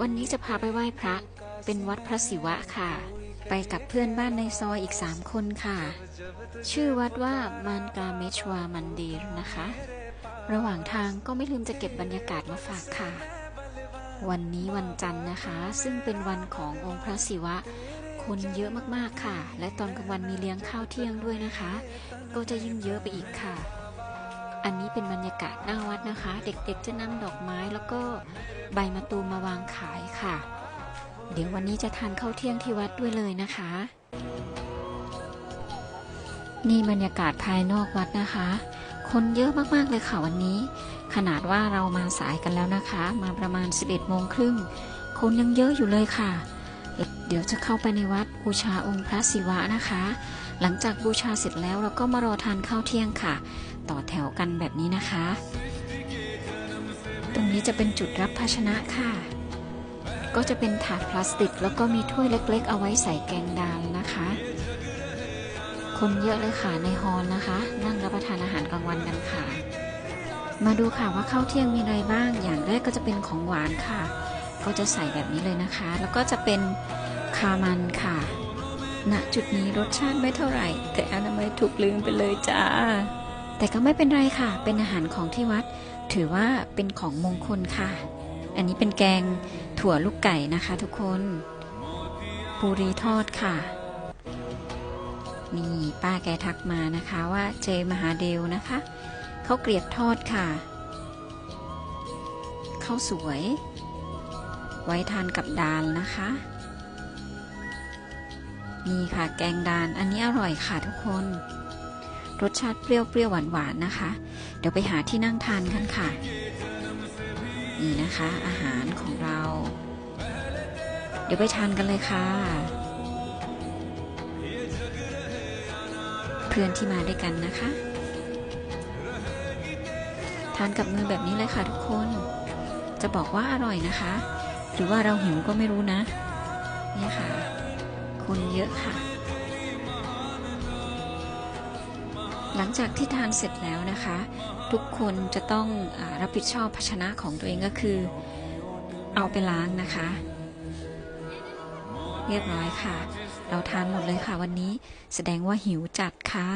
วันนี้จะพาไปไหว้พระ เป็นวัดพระศิวะค่ะ ไปกับเพื่อนบ้านในซอยอีก3คนค่ะ ชื่อวัดว่ามันกาเมชวามันดีรนะคะ ระหว่างทางก็ไม่ลืมจะเก็บบรรยากาศมาฝากค่ะ วันนี้วันจันทร์นะคะ ซึ่งเป็นวันขององค์พระศิวะ คนเยอะมากๆค่ะ และตอนกลางวันมีเลี้ยงข้าวเที่ยงด้วยนะคะ ก็จะยิ่งเยอะไปอีกค่ะ อันนี้เป็นบรรยากาศหน้าวัดนะคะ เด็กๆจะนำดอกไม้แล้วก็ใบมะตูมมาวางขายค่ะ เดี๋ยววันนี้จะทานข้าวเที่ยงที่วัดด้วยเลยนะคะ นี่บรรยากาศภายนอกวัดนะคะ คนเยอะมากๆเลยค่ะวันนี้ ขนาดว่าเรามาสายกันแล้วนะคะ มาประมาณ 11โมงครึ่งคนยังเยอะอยู่เลยค่ะ เดี๋ยวจะเข้าไปในวัดบูชาองค์พระศิวะนะคะ หลังจากบูชาเสร็จแล้วเราก็มารอทานข้าวเที่ยงค่ะ ต่อแถ กันแบบนี้นะคะ ตรงนี้จะเป็นจุดรับภาชนะค่ะ ก็จะเป็นถาดพลาสติก แล้วก็มีถ้วยเล็กๆ เอาไว้ใส่แกงดาลนะคะ คนเยอะเลยค่ะในฮอลนะคะ นั่งรับประทานอาหารกลางวันกันค่ะ มาดูค่ะว่าข้าวเที่ยงมีอะไรบ้าง อย่างแรกก็จะเป็นของหวานค่ะ ก็จะใส่แบบนี้เลยนะคะ แล้วก็จะเป็นคามันค่ะณจุดนี้รสชาติไม่เท่าไหร่ แต่อนามัยถูกลืมไปเลยจ้า แต่ก็ไม่เป็นไรค่ะ เป็นอาหารของที่วัด ถือว่าเป็นของมงคลค่ะ อันนี้เป็นแกงถั่วลูกไก่นะคะทุกคน ปูรีทอดค่ะ นี่ป้าแกทักมานะคะว่าเจมหาเดวนะคะเขาเกลียบทอดค่ะข้าวสวย ไว้ทานกับดาลนะคะนี่ค่ะแกงดานอันนี้อร่อยค่ะทุกคน รสชาติเปรี้ยวเปรี้ยวหวานหวานๆนะคะ เดี๋ยวไปหาที่นั่งทานกันค่ะ นี่นะคะ อาหารของเรา เดี๋ยวไปทานกันเลยค่ะ เพื่อนที่มาด้วยกันนะคะ ทานกับมือแบบนี้เลยค่ะทุกคน จะบอกว่าอร่อยนะคะ หรือว่าเราหิวก็ไม่รู้นะ นี่ค่ะ คนเยอะค่ะ หลังจากที่ทานเสร็จแล้วนะคะ ทุกคนจะต้องอรับผิดชอบภาชนะของตัวเองก็คือ เอาไปล้างนะคะ เรียบร้อยค่ะ เราทานหมดเลยค่ะวันนี้แสดงว่าหิวจัดค่ะ